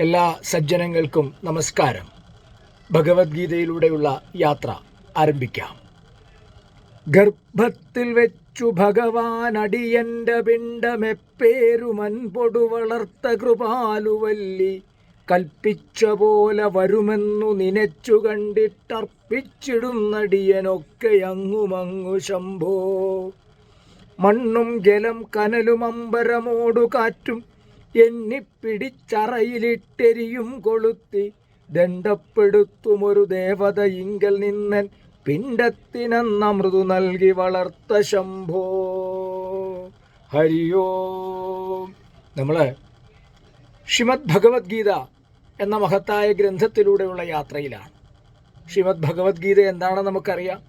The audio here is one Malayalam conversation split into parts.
എല്ലാ സജ്ജനങ്ങൾക്കും നമസ്കാരം. ഭഗവത്ഗീതയിലൂടെയുള്ള യാത്ര ആരംഭിക്കാം. ഗർഭത്തിൽ വെച്ചു ഭഗവാൻ അടിയന്റെ പിണ്ടമെപ്പേരുമൻപൊടു വളർത്ത കൃപാലുവല്ലി കൽപ്പിച്ച പോലെ വരുമെന്നു നിനച്ചു കണ്ടിട്ടർപ്പിച്ചിടുന്നടിയനൊക്കെ അങ്ങുമങ്ങു ശംഭോ. മണ്ണും ജലം കനലും അമ്പരമോടു കാറ്റും എണ്ണിപ്പിടിച്ചറയിലിട്ടെരിയും കൊളുത്തി ദണ്ഡപ്പെടുത്തുമൊരു ദേവത ഇങ്കൽ നിന്നൻ പിണ്ടത്തിനന്നമൃതു നൽകി വളർത്ത ശംഭോ. ഹരിയോ. നമ്മൾ ശ്രീമദ് ഭഗവത്ഗീത എന്ന മഹത്തായ ഗ്രന്ഥത്തിലൂടെയുള്ള യാത്രയിലാണ്. ശ്രീമദ് ഭഗവത്ഗീത എന്താണെന്ന് നമുക്കറിയാം.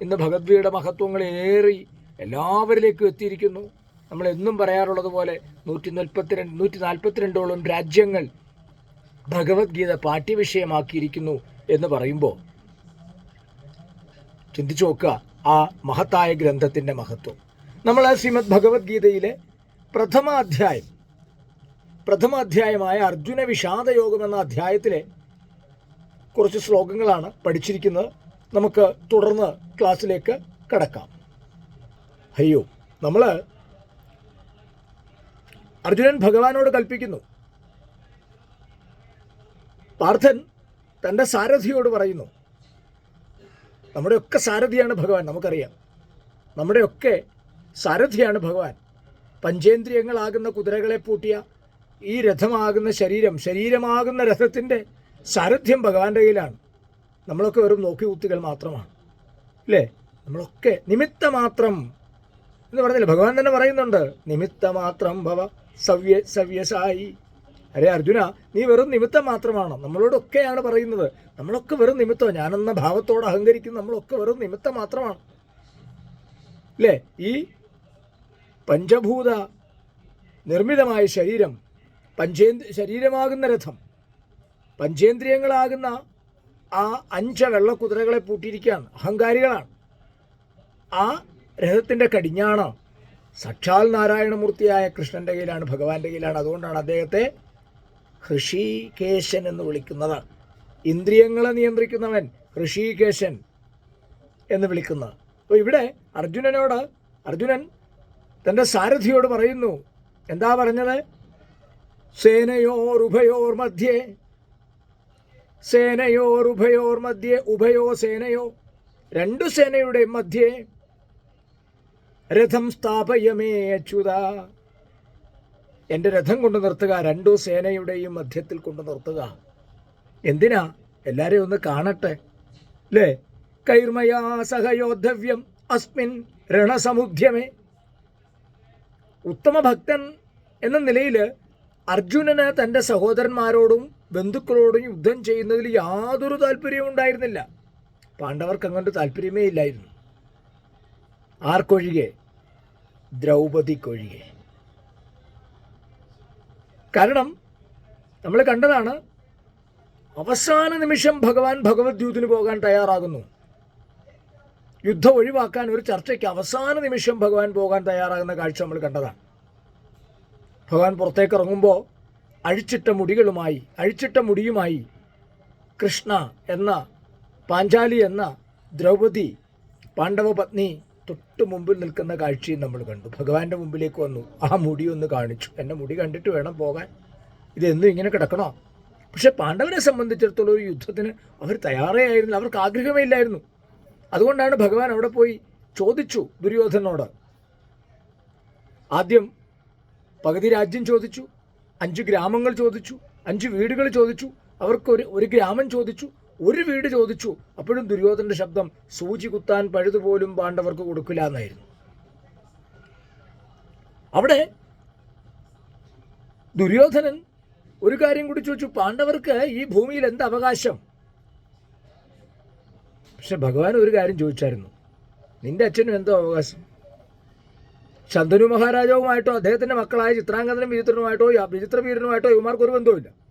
ഇന്ന് ഭഗവത്ഗീതയുടെ മഹത്വങ്ങൾ ഏറി എല്ലാവരിലേക്കും എത്തിയിരിക്കുന്നു. നമ്മൾ എന്നും പറയാറുള്ളത് പോലെ നൂറ്റി നാൽപ്പത്തിരണ്ട് നൂറ്റി നാൽപ്പത്തിരണ്ടോളം രാജ്യങ്ങൾ ഭഗവത്ഗീത പാഠ്യവിഷയമാക്കിയിരിക്കുന്നു എന്ന് പറയുമ്പോൾ ചിന്തിച്ചു നോക്കുക ആ മഹത്തായ ഗ്രന്ഥത്തിന്റെ മഹത്വം. നമ്മൾ ആ ശ്രീമദ് ഭഗവത്ഗീതയിലെ പ്രഥമ അധ്യായം പ്രഥമ അധ്യായമായ അർജുന വിഷാദയോഗം എന്ന അധ്യായത്തിലെ കുറച്ച് ശ്ലോകങ്ങളാണ് പഠിച്ചിരിക്കുന്നത്. നമുക്ക് തുടർന്ന് ക്ലാസ്സിലേക്ക് കടക്കാം. അയ്യോ നമ്മൾ അർജുനൻ ഭഗവാനോട് കൽപ്പിക്കുന്നു. പാർത്ഥൻ തന്റെ സാരഥിയോട് പറയുന്നു. നമ്മുടെയൊക്കെ സാരഥിയാണ് ഭഗവാൻ നമുക്കറിയാം. നമ്മുടെയൊക്കെ സാരഥിയാണ് ഭഗവാൻ. പഞ്ചേന്ദ്രിയങ്ങളാകുന്ന കുതിരകളെ പൂട്ടിയ ഈ രഥമാകുന്ന ശരീരം ശരീരമാകുന്ന രഥത്തിന്റെ സാരഥ്യം ഭഗവാന്റെ കയ്യിലാണ്. നമ്മളൊക്കെ വെറും നോക്കി കുത്തികൾ മാത്രമാണ്. അല്ലേ നമ്മളൊക്കെ നിമിത്തമാത്രം എന്ന് പറഞ്ഞില്ല? ഭഗവാൻ തന്നെ പറയുന്നുണ്ട് നിമിത്തമാത്രം ഭവ സവ്യ സവ്യസായി. അരേ അർജുന നീ വെറും നിമിത്തം മാത്രമാണ്. നമ്മളോടൊക്കെയാണ് പറയുന്നത്. നമ്മളൊക്കെ വെറും നിമിത്തം. ഞാനെന്ന ഭാവത്തോട് അഹങ്കരിക്കുന്ന നമ്മളൊക്കെ വെറും നിമിത്തം മാത്രമാണ്. അല്ലേ ഈ പഞ്ചഭൂത നിർമ്മിതമായ ശരീരം പഞ്ചേന്ദ്ര ശരീരമാകുന്ന രഥം പഞ്ചേന്ദ്രിയങ്ങളാകുന്ന ആ അഞ്ച വെള്ളക്കുതിരകളെ പൂട്ടിയിരിക്കുകയാണ്. അഹങ്കാരികളാണ്. ആ രഥത്തിന്റെ കടിഞ്ഞാണ് സാക്ഷാൽ നാരായണമൂർത്തിയായ കൃഷ്ണന്റെ കയ്യിലാണ് ഭഗവാന്റെ കയ്യിലാണ്. അതുകൊണ്ടാണ് അദ്ദേഹത്തെ ഹൃഷികേശൻ എന്ന് വിളിക്കുന്നത്. ഇന്ദ്രിയങ്ങളെ നിയന്ത്രിക്കുന്നവൻ ഹൃഷികേശൻ എന്ന് വിളിക്കുന്നത്. അപ്പോൾ ഇവിടെ അർജുനനോട് അർജുനൻ തന്റെ സാരഥിയോട് പറയുന്നു എന്താ പറഞ്ഞത്? സേനയോർ ഉഭയോർ മധ്യേ സേനയോർ ഉഭയോർ മധ്യേ ഉഭയോ സേനയോ രണ്ടു സേനയുടെയും മധ്യേ രഥം സ്ഥാപയമേ അച്യുത. എന്റെ രഥം കൊണ്ട് നിർത്തുക രണ്ടു സേനയുടെയും മധ്യത്തിൽ കൊണ്ട് നിർത്തുക. എന്തിനാ? എല്ലാരെയും ഒന്ന് കാണട്ടെ. അല്ലേ കൈർമയാ സഹയോദ്ധവ്യം അസ്മിൻ രണസമുദ്യമേ. ഉത്തമ ഭക്തൻ എന്ന നിലയിൽ അർജുനന് തന്റെ സഹോദരന്മാരോടും ബന്ധുക്കളോടും യുദ്ധം ചെയ്യുന്നതിൽ യാതൊരു താല്പര്യവും ഉണ്ടായിരുന്നില്ല. പാണ്ഡവർക്ക് അങ്ങോട്ട് താല്പര്യമേ ഇല്ലായിരുന്നു. ആർക്കൊഴികെ? ദ്രൗപദിക്കൊഴികെ. കാരണം നമ്മൾ കണ്ടതാണ് അവസാന നിമിഷം ഭഗവാൻ ഭഗവത്യൂതിന് പോകാൻ തയ്യാറാകുന്നു. യുദ്ധം ഒഴിവാക്കാൻ ഒരു ചർച്ചയ്ക്ക് അവസാന നിമിഷം ഭഗവാൻ പോകാൻ തയ്യാറാകുന്ന കാഴ്ച നമ്മൾ കണ്ടതാണ്. ഭഗവാൻ പുറത്തേക്ക് ഇറങ്ങുമ്പോൾ അഴിച്ചിട്ട മുടികളുമായി അഴിച്ചിട്ട മുടിയുമായി കൃഷ്ണ എന്ന പാഞ്ചാലി എന്ന ദ്രൗപദി പാണ്ഡവ പത്നി തൊട്ട് മുമ്പിൽ നിൽക്കുന്ന കാഴ്ചയും നമ്മൾ കണ്ടു. ഭഗവാന്റെ മുമ്പിലേക്ക് വന്നു. ആ മുടി ഒന്ന് കാണിച്ചു. എന്നെ മുടി കണ്ടിട്ട് വേണം പോകാൻ. ഇതെന്നും ഇങ്ങനെ കിടക്കണോ? പക്ഷെ പാണ്ഡവരെ സംബന്ധിച്ചിടത്തോളം ഒരു യുദ്ധത്തിന് അവർ തയ്യാറേ ആയിരുന്നു അവർക്ക് ആഗ്രഹമേ ഇല്ലായിരുന്നു. അതുകൊണ്ടാണ് ഭഗവാൻ അവിടെ പോയി ചോദിച്ചു ദുര്യോധനോട്. ആദ്യം പകുതി രാജ്യം ചോദിച്ചു അഞ്ച് ഗ്രാമങ്ങൾ ചോദിച്ചു അഞ്ച് വീടുകൾ ചോദിച്ചു. അവർക്ക് ഒരു ഒരു ഗ്രാമം ചോദിച്ചു. ഒരു വീട് ചോദിച്ചു. അപ്പോഴും ദുര്യോധനന്റെ ശബ്ദം സൂചി കുത്താൻ പഴുതുപോലും പാണ്ഡവർക്ക് കൊടുക്കില്ല എന്നായിരുന്നു. അവിടെ ദുര്യോധനൻ ഒരു കാര്യം കൂടി ചോദിച്ചു. പാണ്ഡവർക്ക് ഈ ഭൂമിയിൽ എന്ത് അവകാശം? പക്ഷെ ഭഗവാൻ ഒരു കാര്യം ചോദിച്ചായിരുന്നു. നിന്റെ അച്ഛനും എന്തോ അവകാശം? ശന്തനു മഹാരാജാവുമായിട്ടോ അദ്ദേഹത്തിന്റെ മക്കളായ ചിത്രാംഗതനും വിചിത്രനുമായിട്ടോ വിചിത്രവീരനുമായിട്ടോ ഇവന്മാർക്ക് ഒരു ബന്ധവുമില്ല.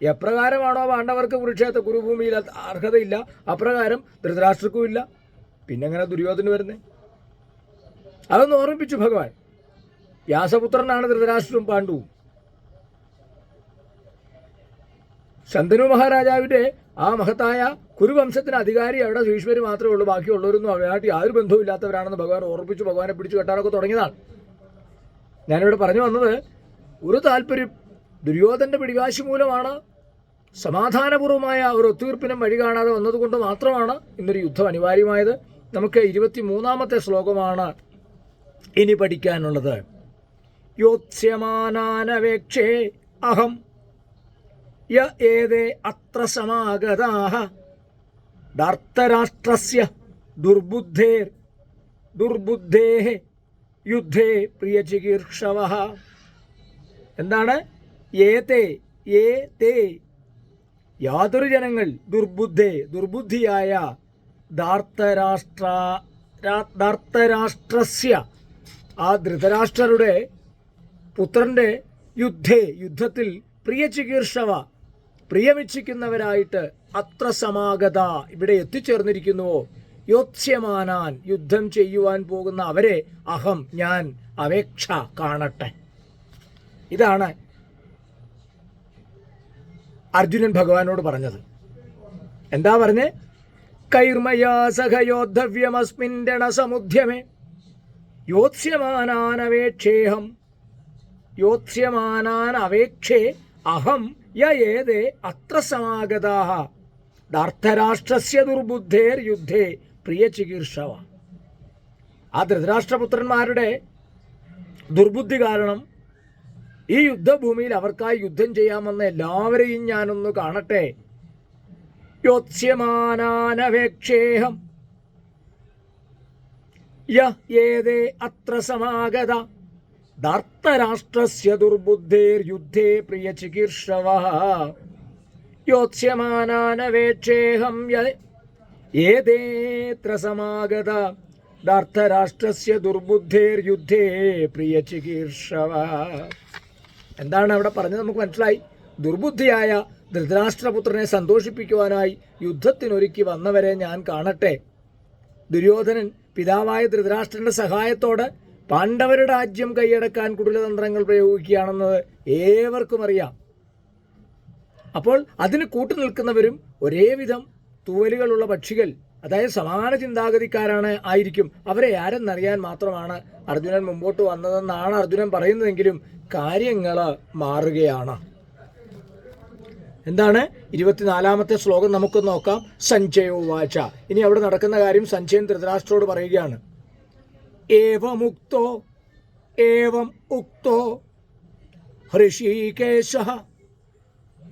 എപ്രകാരമാണോ പാണ്ഡവർക്ക് കുരുക്ഷേത്ര കുരുഭൂമിയിൽ അർഹതയില്ല? അപ്രകാരം ധൃതരാഷ്ട്രക്കും ഇല്ല. പിന്നെ എങ്ങനെ ദുര്യോധന വരുന്നത് അതൊന്ന് ഓർമ്മിപ്പിച്ചു ഭഗവാൻ. വ്യാസപുത്രനാണ് ധൃതരാഷ്ട്രവും പാണ്ഡുവും. ശന്തനു മഹാരാജാവിന്റെ ആ മഹത്തായ കുരുവംശത്തിന് അധികാരി അവിടെ ഭീഷ്മര് മാത്രമേ ഉള്ളൂ. ബാക്കിയുള്ളവരൊന്നും അവരായിട്ട് യാതൊരു ബന്ധവും ഇല്ലാത്തവരാണെന്ന് ഭഗവാൻ ഓർപ്പിച്ചു ഭഗവാനെ പിടിച്ചു കെട്ടാനൊക്കെ തുടങ്ങിയതാണ്. ഞാനിവിടെ പറഞ്ഞു വന്നത് ഒരു താല്പര്യം ദുര്യോധന്റെ പിടിവാശി മൂലമാണ് സമാധാനപൂർവമായ ഒരു ഒത്തുതീർപ്പിനും വഴി കാണാതെ വന്നതുകൊണ്ട് മാത്രമാണ് ഇന്നൊരു യുദ്ധം അനിവാര്യമായത്. നമുക്ക് ഇരുപത്തി മൂന്നാമത്തെ ശ്ലോകമാണ് ഇനി പഠിക്കാനുള്ളത്. യോത്സ്യമാനാനവേക്ഷേ അഹം യ ഏതേ അത്ര സമാഗതാഹ ധാർത്തരാഷ്ട്രസ്യ ദുർബുദ്ധേർ ദുർബുദ്ധേ യുദ്ധേ പ്രിയ ചികീർഷവ എന്താണ്? ഏതേ ഏ തേ യാതൊരു ജനങ്ങൾ ദുർബുദ്ധേ ദുർബുദ്ധിയായ ധാർത്തരാഷ്ട്രസ്യ ആ ധൃതരാഷ്ട്രരുടെ പുത്രന്റെ യുദ്ധേ യുദ്ധത്തിൽ പ്രിയ ചികീർഷവ പ്രിയമിച്ഛിക്കുന്നവരായിട്ട് അത്ര സമാഗത ഇവിടെ എത്തിച്ചേർന്നിരിക്കുന്നുവോ? യോത്സ്യമാനാൻ യുദ്ധം ചെയ്യുവാൻ പോകുന്ന അവരെ അഹം ഞാൻ അപേക്ഷ കാണട്ടെ. ഇതാണ് അർജുനൻ ഭഗവാനോട് പറഞ്ഞത്. എന്താ പറഞ്ഞേ? കൈർമയാ സഹയോദ്ധവ്യമസ്മിൻ രണസമുദ്യമേ. യോത്സ്യമാനാനവേക്ഷേഹം. യോത്സ്യമാനാനവേക്ഷേ അഹം യ ഏതേ അത്ര സമാഗതാഹ ധർത്തരാഷ്ട്രസ്യ ദുർബുദ്ധേർ യുദ്ധേ പ്രിയ ചികീർഷവ ആ ധൃതരാഷ്ട്രപുത്രന്മാരുടെ ദുർബുദ്ധി കാരണം ഈ യുദ്ധഭൂമിയിൽ അവർക്കായി യുദ്ധം ചെയ്യാമെന്ന് എല്ലാവരെയും ഞാനൊന്ന് കാണട്ടെ. യോത്സ്യമാനാനവേക്ഷേഹം യേതേ അത്ര സമാഗത. ധാർത്തരാഷ്ട്രസ്യ ദുർബുദ്ധേർയുദ്ധേ പ്രിയ ചികീർഷവ യോത്സ്യമാനാനവേക്ഷേഹം ഏതേത്ര സമാഗത. ധാർത്തരാഷ്ട്രസ്യ ദുർബുദ്ധേർയുദ്ധേ പ്രിയ ചികീർഷവ എന്താണ് അവിടെ പറഞ്ഞത്? നമുക്ക് മനസ്സിലായി. ദുർബുദ്ധിയായ ധൃതരാഷ്ട്രപുത്രനെ സന്തോഷിപ്പിക്കുവാനായി യുദ്ധത്തിനൊരുക്കി വന്നവരെ ഞാൻ കാണട്ടെ. ദുര്യോധനൻ പിതാവായ ധൃതരാഷ്ട്രന്റെ സഹായത്തോടെ പാണ്ഡവരുടെ രാജ്യം കൈയടക്കാൻ കുടിലതന്ത്രങ്ങൾ പ്രയോഗിക്കുകയാണെന്നത് ഏവർക്കും അറിയാം. അപ്പോൾ അതിന് കൂട്ടു നിൽക്കുന്നവരും ഒരേവിധം തൂവലുകളുള്ള പക്ഷികൾ. അതായത് സമാന ചിന്താഗതിക്കാരാണ് ആയിരിക്കും. അവരെ ആരെന്നറിയാൻ മാത്രമാണ് അർജുനൻ മുമ്പോട്ട് വന്നതെന്നാണ് അർജുനൻ പറയുന്നതെങ്കിലും കാര്യങ്ങൾ മാറുകയാണ്. എന്താണ്? ഇരുപത്തിനാലാമത്തെ ശ്ലോകം നമുക്ക് നോക്കാം. സഞ്ജയോ വാച. ഇനി അവിടെ നടക്കുന്ന കാര്യം സഞ്ജയൻ ധൃതരാഷ്ട്രോട് പറയുകയാണ്. ഏവമുക്തോ ഏവം ഉക്തോ ഹൃഷീകേശ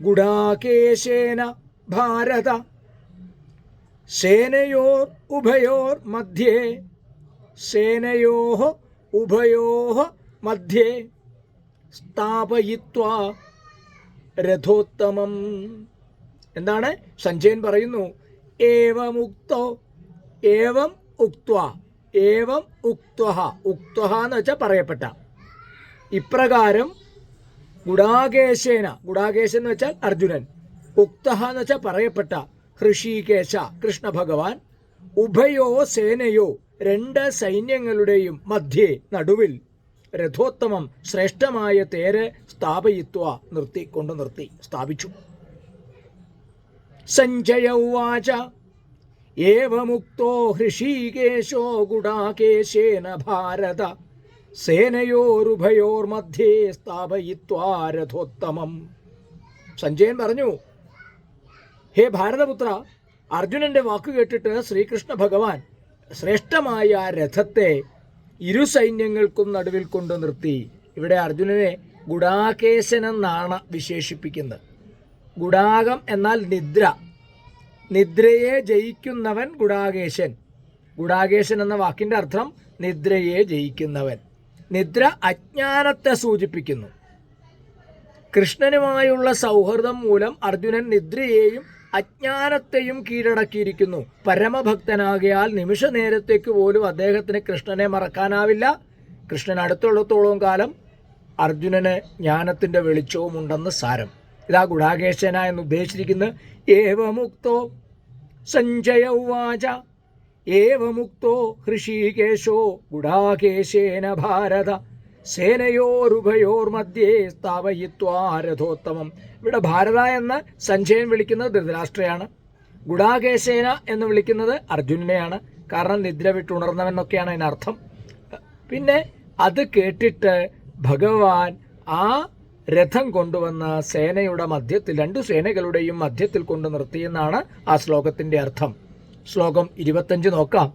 ഗുഡാകേശേന ഭാരത സേനയോർ ഉഭയോർ മധ്യേ. സേനയോ ഉഭയോ മധ്യേ. സ്ഥാപയിത്വ രഥോത്തമം. എന്താണ്? സഞ്ജയൻ പറയുന്നു ഏവമുക്തോ ഏവം ഉക്ത്വ ഏവം ഉക്ത്വ ഉക്ത്വ എന്ന് വെച്ചാൽ പറയപ്പെട്ട. ഇപ്രകാരം ഗുഡാകേശേന ഗുഡാകേശൻ എന്ന് വെച്ചാൽ അർജുനൻ. ഉക്ത എന്ന് വെച്ചാൽ പറയപ്പെട്ട. ഹൃഷീകേശ കൃഷ്ണ ഭഗവാൻ ഉഭയോ സേനയോ രണ്ട് സൈന്യങ്ങളുടെയും മധ്യേ നടുവിൽ. രഥോത്തമം ശ്രേഷ്ഠമായ തേര് സ്ഥാപയിത്വ നിർത്തി കൊണ്ടു നിർത്തി സ്ഥാപിച്ചു. സഞ്ജയ ഉവാച ഏവമുക്തോ ഹൃഷീകേശോ ഗുഡാകേശേന ഭാരത സേനയോരുഭയോർമധ്യേ സ്ഥാപയിത്വാ രഥോത്തമം. സഞ്ജയൻ പറഞ്ഞു ഹേ ഭാരതപുത്ര അർജുനന്റെ വാക്ക് കേട്ടിട്ട് ശ്രീകൃഷ്ണ ഭഗവാൻ ശ്രേഷ്ഠമായ ആ രഥത്തെ ഇരു സൈന്യങ്ങൾക്കും നടുവിൽ കൊണ്ടു നിർത്തി. ഇവിടെ അർജുനനെ ഗുഡാകേശൻ എന്നാണ് വിശേഷിപ്പിക്കുന്നത്. ഗുഡാകം എന്നാൽ നിദ്ര. നിദ്രയെ ജയിക്കുന്നവൻ ഗുഡാകേശൻ. ഗുഡാകേശൻ എന്ന വാക്കിന്റെ അർത്ഥം നിദ്രയെ ജയിക്കുന്നവൻ. നിദ്ര അജ്ഞാനത്തെ സൂചിപ്പിക്കുന്നു. കൃഷ്ണനുമായുള്ള സൗഹൃദം മൂലം അർജുനൻ നിദ്രയെയും അജ്ഞാനത്തെയും കീഴടക്കിയിരിക്കുന്നു. പരമഭക്തനാകയാൽ നിമിഷ നേരത്തേക്ക് പോലും അദ്ദേഹത്തിന് കൃഷ്ണനെ മറക്കാനാവില്ല. കൃഷ്ണൻ അടുത്തുള്ളത്തോളം കാലം അർജുനന് ജ്ഞാനത്തിന്റെ വെളിച്ചവും ഉണ്ടെന്ന് സാരം. ഇതാ ഗുഡാകേശന എന്ന് ഉദ്ദേശിച്ചിരിക്കുന്നത് ഏവമുക്തോ സഞ്ജയ ഉവാച. ഏവമുക്തോ ഹൃഷീകേശോ ഗുഡാകേശേന ഭാരത. സേനയോരുഭയോർമധ്യേ സ്ഥാപയിത്വാ രഥോത്തമം. ഇവിടെ ഭാരത എന്ന് സഞ്ജയൻ വിളിക്കുന്നത് ധൃതരാഷ്ട്രയാണ്. ഗുഡാകേശേന എന്ന് വിളിക്കുന്നത് അർജുനനെയാണ്. കാരണം നിദ്ര വിട്ടുണർന്നവെന്നൊക്കെയാണ് അതിനർത്ഥം. പിന്നെ അത് കേട്ടിട്ട് ഭഗവാൻ ആ രഥം കൊണ്ടുവന്ന സേനയുടെ മധ്യത്തിൽ രണ്ടു സേനകളുടെയും മധ്യത്തിൽ കൊണ്ട് നിർത്തിയെന്നാണ് ആ ശ്ലോകത്തിന്റെ അർത്ഥം. ശ്ലോകം ഇരുപത്തഞ്ച് നോക്കാം.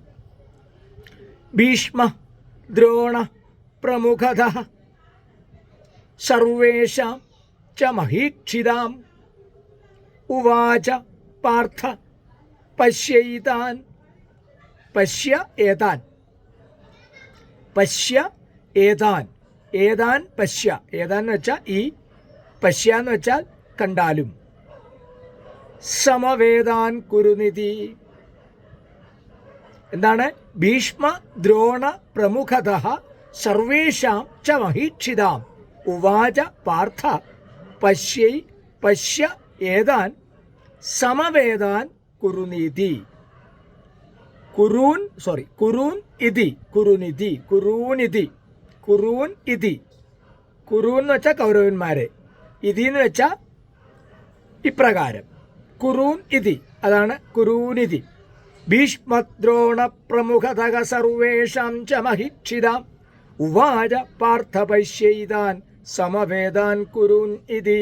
ഭീഷ്മ ദ്രോണ പ്രമുഖത സർവേഷാം ച മഹീക്ഷിതാം ഉവാച പാർത്ഥ പശ്യൈതാൻ പശ്യ ഏതാൻ? പശ്യ ഏതാൻ? ഏതാൻ പശ്യ? ഏതാൻ എന്ന് വെച്ചാൽ ഈ പശ്യ എന്ന് വെച്ചാൽ കണ്ടാലും. സമവേദാൻ കുരുനിധി. എന്താണ്? ഭീഷ്മ ദ്രോണ പ്രമുഖത സർവേഷാം ച മഹീക്ഷിതാം. ഉവാച പാർത്ഥ പശ്യൈ പശ്യ ഏതാൻ സമവേദാൻ കുറുനീതി. കുറൂൻ സോറി കുറൂൻ ഇതി കുറുനിധി കുറൂനിധി കുറൂൻ ഇതി. കുറൂൻ എന്ന് വെച്ചാൽ കൗരവന്മാരെ ഇതി എന്ന് വെച്ചാൽ ഇപ്രകാരം. കുറൂൻ ഇതി അതാണ് കുറൂനിധി. ഭീഷ്മദ്രോണ പ്രമുഖതക സർവേഷാം ച മഹിക്ഷിതാം. ഉവാച പാർത്ഥപൈശ്യൈതാൻ. സമവേദാൻ കുരൂൻ ഇതി.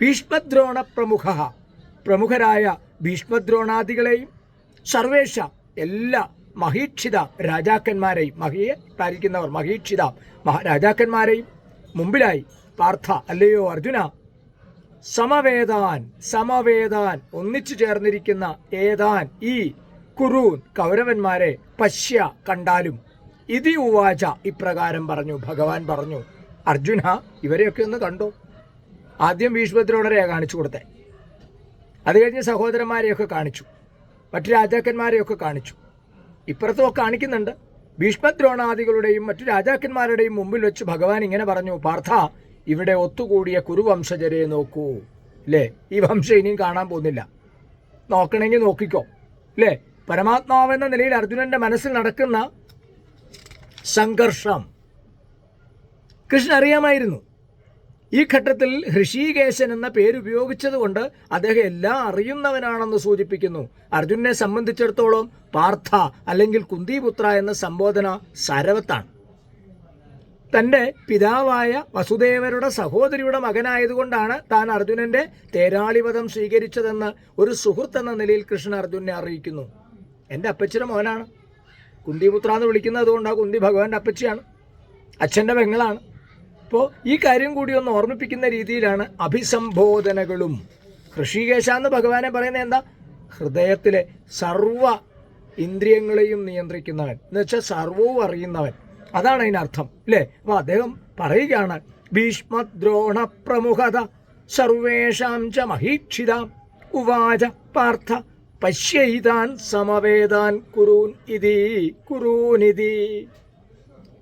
ഭീഷ്മദ്രോണ പ്രമുഖ പ്രമുഖരായ ഭീഷ്മദ്രോണാദികളെയും സർവേഷ എല്ലാ മഹീക്ഷിത രാജാക്കന്മാരെയും മഹിയെ പാലിക്കുന്നവർ മഹീക്ഷിത രാജാക്കന്മാരെയും മുമ്പിലായി പാർത്ഥ അല്ലയോ അർജുന സമവേദാൻ സമവേദാൻ ഒന്നിച്ചു ചേർന്നിരിക്കുന്ന ഏതാൻ ഈ കുറൂൻ കൗരവന്മാരെ പശ്യ കണ്ടാലും ഇതി ഉവാച ഇപ്രകാരം പറഞ്ഞു ഭഗവാൻ പറഞ്ഞു. അർജുന ഇവരെയൊക്കെ ഒന്ന് കണ്ടു? ആദ്യം ഭീഷ്മദ്രോണരെയാണ് കാണിച്ചു കൊടുത്തേ. അത് കഴിഞ്ഞ് സഹോദരന്മാരെയൊക്കെ കാണിച്ചു. മറ്റു രാജാക്കന്മാരെയൊക്കെ കാണിച്ചു. ഇപ്പുറത്തും കാണിക്കുന്നുണ്ട്. ഭീഷ്മദ്രോണാദികളുടെയും മറ്റു രാജാക്കന്മാരുടെയും മുമ്പിൽ വെച്ച് ഭഗവാൻ ഇങ്ങനെ പറഞ്ഞു പാർത്ഥ ഇവിടെ ഒത്തുകൂടിയ കുരുവംശജരെ നോക്കൂ. അല്ലേ ഈ വംശം ഇനിയും കാണാൻ പോകുന്നില്ല. നോക്കണമെങ്കിൽ നോക്കിക്കോ. അല്ലേ പരമാത്മാവെന്ന നിലയിൽ അർജുനന്റെ മനസ്സിൽ നടക്കുന്ന സംഘർഷം. കൃഷ്ണൻ അറിയാമായിരുന്നു. ഈ ഘട്ടത്തിൽ ഹൃഷീകേശൻ എന്ന പേര് ഉപയോഗിച്ചതുകൊണ്ട് അദ്ദേഹം എല്ലാം അറിയുന്നവനാണെന്ന് സൂചിപ്പിക്കുന്നു. അർജുനെ സംബന്ധിച്ചിടത്തോളം പാർത്ഥ അല്ലെങ്കിൽ കുന്തിപുത്ര എന്ന സംബോധന സരവത്താണ്. തന്റെ പിതാവായ വസുദേവരുടെ സഹോദരിയുടെ മകനായതുകൊണ്ടാണ് താൻ അർജുനന്റെ തേരാളിപദം സ്വീകരിച്ചതെന്ന് ഒരു സുഹൃത്ത് എന്ന നിലയിൽ കൃഷ്ണൻ അർജുനെ അറിയിക്കുന്നു. എന്റെ അപ്പച്ചിയുടെ മോനാണ്. കുന്തിപുത്ര എന്ന് വിളിക്കുന്നത് അതുകൊണ്ട് ആ കുന്തി ഭഗവാന്റെ അപ്പച്ചിയാണ്. അച്ഛന്റെ പെങ്ങളാണ്. അപ്പോൾ ഈ കാര്യം കൂടി ഒന്ന് ഓർമ്മിപ്പിക്കുന്ന രീതിയിലാണ് അഭിസംബോധനകളും. ഋഷികേശ എന്ന് ഭഗവാനെ പറയുന്നത് എന്താ? ഹൃദയത്തിലെ സർവ ഇന്ദ്രിയങ്ങളെയും നിയന്ത്രിക്കുന്നവൻ. എന്ന് വെച്ചാൽ സർവവും അറിയുന്നവൻ. അതാണ് അതിനർത്ഥം അല്ലേ? അപ്പോൾ അദ്ദേഹം പറയുകയാണ് ഭീഷ്മദ്രോണ പ്രമുഖത സർവേഷാം ച മഹീക്ഷിത. ഉവാച പാർത്ഥ പശ്യൈതാൻ സമവേദാൻ കുരൂൻ ഇതി കുരൂനിതി.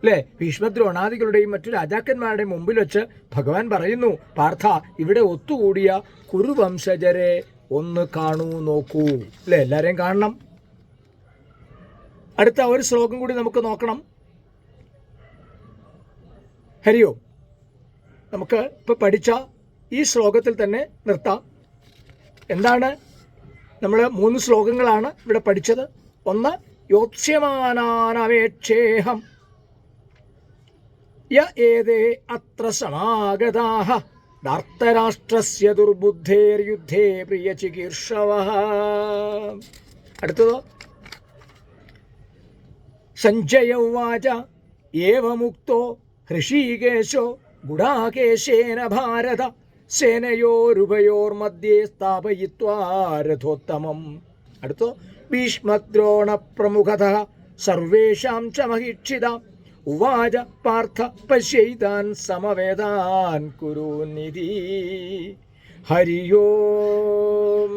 അല്ലേ ഭീഷ്മദ്രോണാദികളുടെയും മറ്റു രാജാക്കന്മാരുടെയും മുമ്പിൽ വെച്ച് ഭഗവാൻ പറയുന്നു പാർത്ഥ ഇവിടെ ഒത്തുകൂടിയ കുരുവംശജരെ ഒന്ന് കാണൂ നോക്കൂ. അല്ലേ എല്ലാരെയും കാണണം. അടുത്ത ഒരു ശ്ലോകം കൂടി നമുക്ക് നോക്കണം. ഹരിയോ നമുക്ക് ഇപ്പൊ പഠിച്ച ഈ ശ്ലോകത്തിൽ തന്നെ നിർത്താം. എന്താണ്? നമ്മൾ മൂന്ന് ശ്ലോകങ്ങളാണ് ഇവിടെ പഠിച്ചത്. ഒന്ന് യോത്സ്യമാനാനവേക്ഷേഹം. ഏതേ അത്ര സമാഗതാഹ? ധാർത്തരാഷ്ട്രസ്യ ദുർബുദ്ധേർയുദ്ധേ പ്രിയ ചികീർഷവ അടുത്തതോ? സഞ്ജയവാച ഏവമുക്തോ? ഹൃഷീകേശോ? ഗുഡാകേശേന ഭാരത? സേനയോരുഭയോർമധ്യേ സ്ഥാപയിത്വാ രഥോത്തമം. അടുത്തോ? ഭീഷ്മദ്രോണ പ്രമുഖത സർവേഷാം ച മഹീക്ഷിതാം. ഉവാച പാർത്ഥ പശ്യൈതാൻ സമവേദാൻ കുരുനിധി നിധി. ഓം